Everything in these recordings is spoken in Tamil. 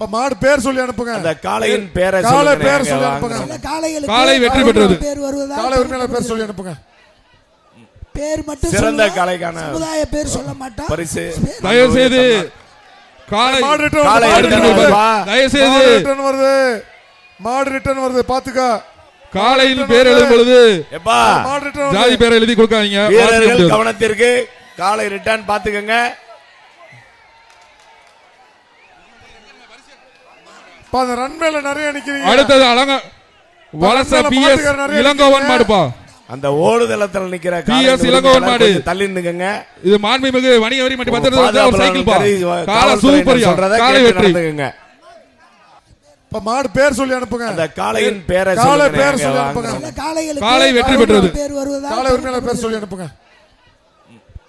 இப்ப மாடு பேர் சொல்லி அனுப்புங்க. அந்த காளையின் பேரை காளை பேர் சொல்லி. அனுப்புங்க. காளைகளுக்கு காளை வெற்றி பெற்றது. பேர் வருவதா? காளை உரிமையாளர் பேர் சொல்லி அனுப்புங்க. பேர் மட்டும் சிறந்த. காளைக்கான சமுதாய பேர் சொல்ல மாட்டோம் பரிசு. தயவு செய்து மாடு காளை மாடு வருது. return தயவு செய்து மாடு return வருது. மாடு ரிட்டர்ன் வருது. பாத்துக்க. காலையில் பேர் எழுதும் பொழுது எப்பா. மாடு ரிட்டர்ன் ஜாதி பேரை எழுதி கொடுக்காதீங்க. வீரர்கள். கவனத்திற்கு காலை ரிட்டர்ன் பாத்துக்கங்க. அந்த ரன்மேல நிறைய நிக்கிறீங்க. அடுத்தது அலங்க வலச இளங்கோவன். மாடுப்பா. அந்த ஓடுதளத்தில் நிக்கிற PS இளங்கோவன் மாடு. தள்ளி நின்னுங்க இது மாண்புமிகு வணிக வரி ஒரு சைக்கிள் பா. கால காலை வெற்றி. இப்ப மாடு பேர் சொல்லி அனுப்புங்க. அந்த காளையின் பேரை காளை பேர் சொல்லி. அனுப்புங்க. காளைகளுக்கு காளை வெற்றி பெற்றது. பேர் வருவதா? காளை உரிமையாளர் பேர் சொல்லி அனுப்புங்க.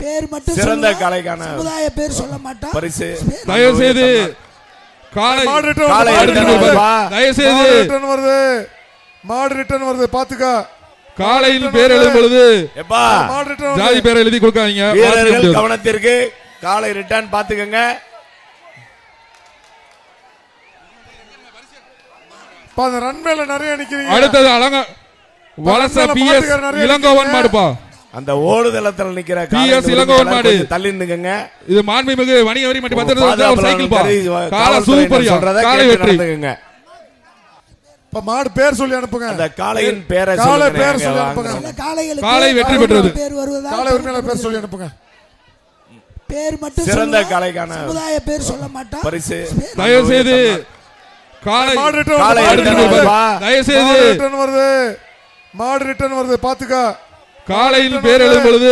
பேர் மட்டும் சிறந்த. காளைக்கான சமுதாய பேர் சொல்ல மாட்டோம் பரிசு. தயவு செய்து காலை மாடு ரிட்டர்ன் காளை வருது, return மாடு வருது. return தயவு செய்து மாடு ரிட்டர்ன் வருது. மாடு ரிட்டர்ன் வருது பாத்துக்க. காலையில் பேர் எழுதும் பொழுது எப்பா? மாடு ரிட்டர்ன் ஜாதி பேரை எழுதி கொடுக்காதீங்க. வீரர்கள். கவனத்திற்கு காலை ரிட்டர்ன் பாத்துக்கங்க. அந்த ரன்மேல நிறைய நிக்கிறீங்க அடுத்தது அலங்க வலச பி எஸ் இளங்கோவன். மாடுப்பா. அந்த ஓடுதளத்தில் நிக்கிற PS இளங்கோவன் மாடு. தள்ளி நின்னுங்க இது மாண்புமிகு வணிக வரி ஒரு பாதுகாப்பு சைக்கிள் பா கால சொல்றதை காலை வெற்றி. இப்ப மாடு பேர் சொல்லி அனுப்புங்க. அந்த காளையின் பேரை காளை பேர் சொல்லி. அனுப்புங்க. காளைகளுக்கு காளை வெற்றி பெற்றது. பேர் வருவதா காளை உரிமையாளர் பேர் சொல்லி அனுப்புங்க. பேர் மட்டும் சிறந்த. காளைக்கான சமுதாய பேர் சொல்ல மாட்டோம் பரிசு. தயவு செய்து காலை மாடு ரிட்டர்ன் காளை வருது, தயவு செய்து மாடு ரிட்டர்ன் வருது. மாடு ரிட்டர்ன் வருது. பாத்துக்க. காலையில் பேர் எழுதும் பொழுது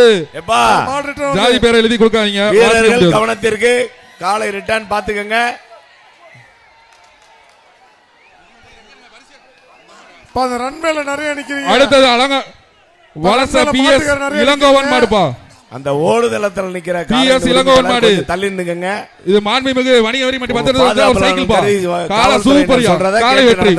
ஜாதி பேரை எழுதி கொடுக்காதீங்க. வீரர்கள். கவனத்திற்கு காலை ரிட்டர்ன் பாத்துக்கங்க ரன்மேல நிறைய நிக்கிறீங்க. அடுத்தது அலங்க வலச பக்கத்துல பி எஸ் மாட்டுக்காரர் நிறைய இளங்கோவன். மாடுப்பா. அந்த ஓடுதளத்தில் நிக்கிற PS இளங்கோவன் மாடு. தள்ளி இது மாண்புமிகு வணிக வரி மற்றும் பத்திரத்தை ஒரு பாதுகாப்பு சைக்கிள் பா. கால சூப்பரியா சொல்றதை காலை வெற்றி.